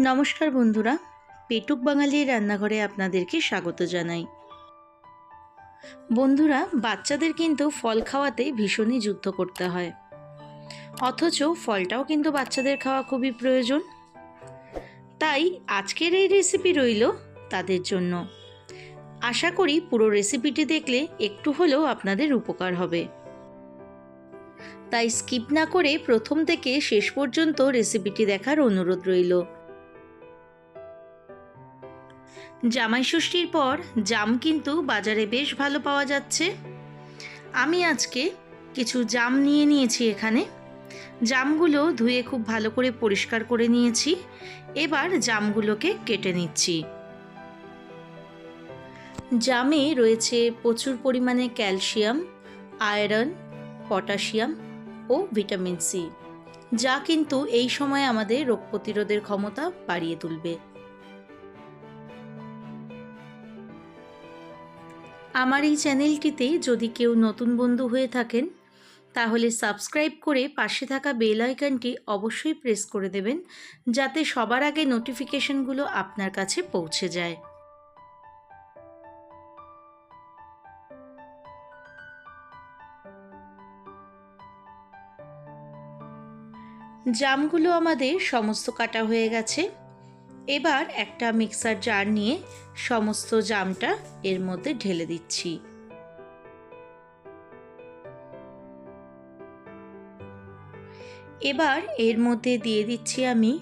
নমস্কার বন্ধুরা, পেটুক বাঙালির রান্নাঘরে আপনাদেরকে স্বাগত জানাই। বন্ধুরা, বাচ্চাদের কিন্তু ফল খাওয়াতে ভীষণই যুদ্ধ করতে হয়। অথচ ফলটাও কিন্তু বাচ্চাদের খাওয়া খুবই প্রয়োজন। তাই আজকের এই রেসিপি রইল তাদের জন্য। আশা করি পুরো রেসিপিটি দেখলে একটু হলেও আপনাদের উপকার হবে। তাই স্কিপ না করে প্রথম থেকে শেষ পর্যন্ত রেসিপিটি দেখার অনুরোধ রইল। জামাই ষষ্ঠীর পর জাম কিন্তু বাজারে বেশ ভালো পাওয়া যাচ্ছে। আমি আজকে কিছু জাম নিয়ে নিয়েছি এখানে। জামগুলো ধুয়ে খুব ভালো করে পরিষ্কার করে নিয়েছি। এবার জামগুলোকে কেটে নিচ্ছি। জামে রয়েছে প্রচুর পরিমাণে ক্যালসিয়াম, আয়রন, পটাশিয়াম ও ভিটামিন সি, যা কিন্তু এই সময় আমাদের রোগ প্রতিরোধের ক্ষমতা বাড়িয়ে তুলবে। আমার এই চ্যানেলটিতে যদি কেউ নতুন বন্ধু হয়ে থাকেন, তাহলে সাবস্ক্রাইব করে পাশে থাকা বেল আইকনটি অবশ্যই প্রেস করে দেবেন, যাতে সবার আগে নোটিফিকেশনগুলো আপনার কাছে পৌঁছে যায়। জামগুলো আমাদের সমস্ত কাটা হয়ে গেছে। এবার একটা মিক্সার জার নিয়ে সমস্ত জামটা এর মধ্যে ঢেলে দিচ্ছি। এবার এর মধ্যে দিয়ে দিচ্ছি আমি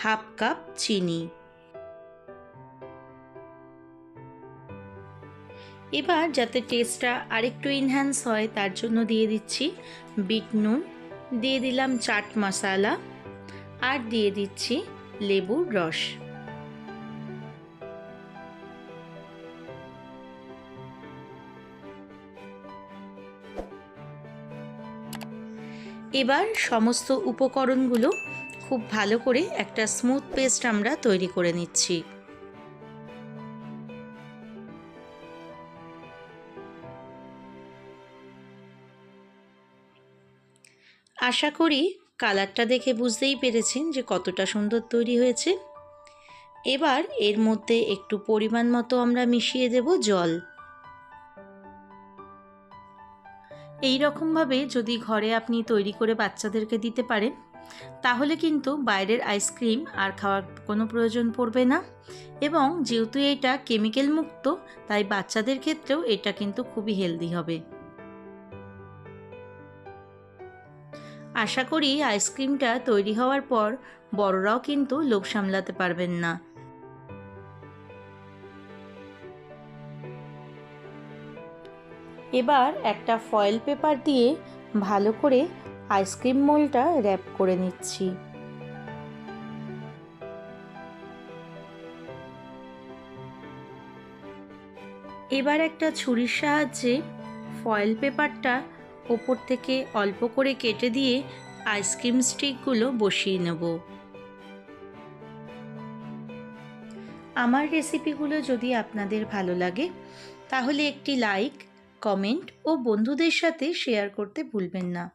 হাফ কাপ চিনি। এবার যাতে টেস্টটা আরেকটু ইনহ্যান্স হয়, তার জন্য দিয়ে দিচ্ছি বিট নুন, দিয়ে দিলাম চাট মশালা, আর দিয়ে দিচ্ছি লেবুর রস। এবার সমস্ত উপকরণগুলো খুব ভালো করে একটা স্মুথ পেস্ট আমরা তৈরি করে নিচ্ছি। আশা করি কালারটা দেখে বুঝতেই পেরেছেন যে কতটা সুন্দর তৈরি হয়েছে। এবার এর মধ্যে একটু পরিমাণ মতো আমরা মিশিয়ে দেব জল। এই রকমভাবে যদি ঘরে আপনি তৈরি করে বাচ্চাদেরকে দিতে পারেন, তাহলে কিন্তু বাইরের আইসক্রিম আর খাওয়ার কোনো প্রয়োজন পড়বে না। এবং যেহেতু এটা কেমিক্যাল মুক্ত, তাই বাচ্চাদের ক্ষেত্রেও এটা কিন্তু খুবই হেলদি হবে। আশা করি আইসক্রিমটা তৈরি হওয়ার পর বড়রাও কিন্তু লোভ সামলাতে পারবেন না। এবার একটা ফয়েল পেপার দিয়ে ভালো করে আইসক্রিম মোলটা র্যাপ করে নিচ্ছি। এবার একটা ছুরির সাহায্যে ফয়েল পেপারটা ওপর থেকে অল্প করে কেটে দিয়ে আইসক্রিম স্টিকগুলো বসিয়ে নেব। আমার রেসিপিগুলো যদি আপনাদের ভালো লাগে, তাহলে একটি লাইক কমেন্ট ও বন্ধুদের সাথে শেয়ার করতে ভুলবেন না।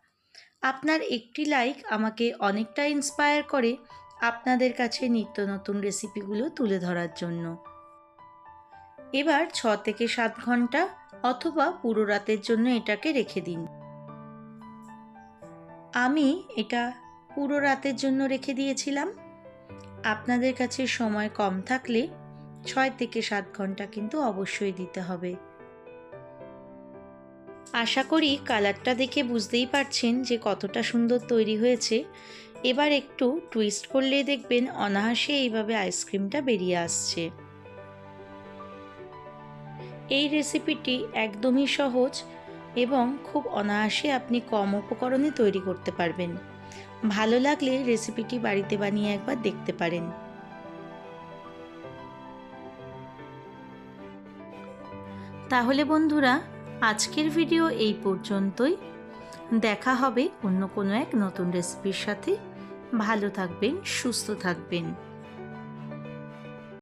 আপনার একটি লাইক আমাকে অনেকটা ইন্সপায়ার করে আপনাদের কাছে নিত্য নতুন রেসিপিগুলো তুলে ধরার জন্য। এবার ছ থেকে সাত ঘণ্টা অথবা পুরো রাতের জন্য এটাকে রেখে দিন। আমি এটা পুরো রাতের জন্য রেখে দিয়েছিলাম। আপনাদের কাছে সময় কম থাকলে ছয় থেকে সাত ঘণ্টা কিন্তু অবশ্যই দিতে হবে। আশা করি কালারটা দেখে বুঝতেই পারছেন যে কতটা সুন্দর তৈরি হয়েছে। এবার একটু টুইস্ট করলে দেখবেন অনায়াসে এইভাবে আইসক্রিমটা বেরিয়ে আসছে। এই রেসিপিটি একদমই সহজ এবং খুব অনায়াসে আপনি কম উপকরণে তৈরি করতে পারবেন। ভালো লাগলে রেসিপিটি বাড়িতে বানিয়ে একবার দেখতে পারেন। তাহলে বন্ধুরা আজকের ভিডিও এই পর্যন্তই। দেখা হবে অন্য কোনো এক নতুন রেসিপির সাথে। ভালো থাকবেন, সুস্থ থাকবেন।